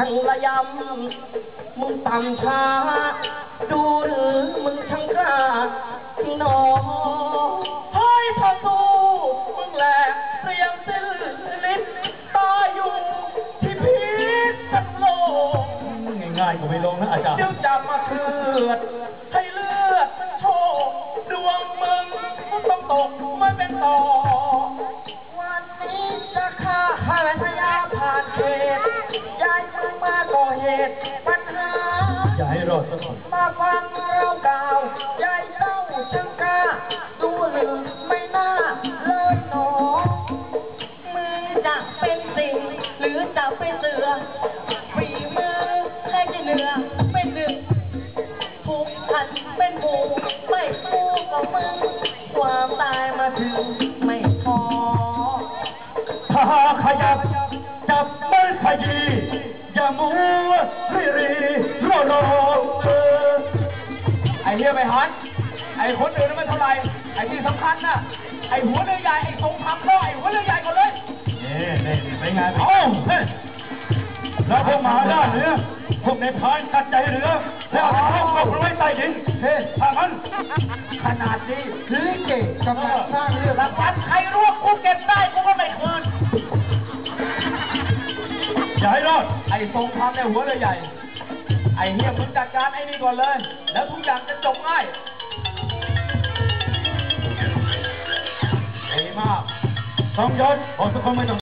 มึงต่ำช้า ดูหรือมึงช่างกล้าที่หนอเฮ้ยพอสู้มึงแหลกเรียงสิ้นลิ้นตายอยู่ที่พิษณุโลกง่ายๆก็ไม่ลงนะอาจารย์เดี๋ยวจับมาเถือดให้เลือด ตุปัญหาอย่าให้รอดสักคนมาฟัง ไอ้เฮียไม่ฮันไอ้คนอื่นนั้นมันเท่าไหร่ ไอ้ที่สำคัญน่ะไอ้หัวเรือใหญ่ ไอ้ทรงคำก็ไอ้หัวเรือใหญ่ก่อนเลยนี่นี่ไปไงเอ้าเฮ้ยแล้วพวกหมาด้านเหนือพวกในพรานกัดใจเรือ แล้วเอาเข้ากบไว้ใต้ดินเฮ้ยถ้ามันขนาดนี้ลิเกกำลังสร้างเรื่องรางวัลใครรู้ว่ากูเก็บได้กูก็ไม่คืนอย่าให้รอดไอ้ทรงคำในยหัวเรือใหญ่ ไอ้เฮียมึงจัดการไอ้นี่ก่อนเลย แล้วทุกอย่างจะจบง่ายดีมากต้องยศขอสักคนไม่ต้อง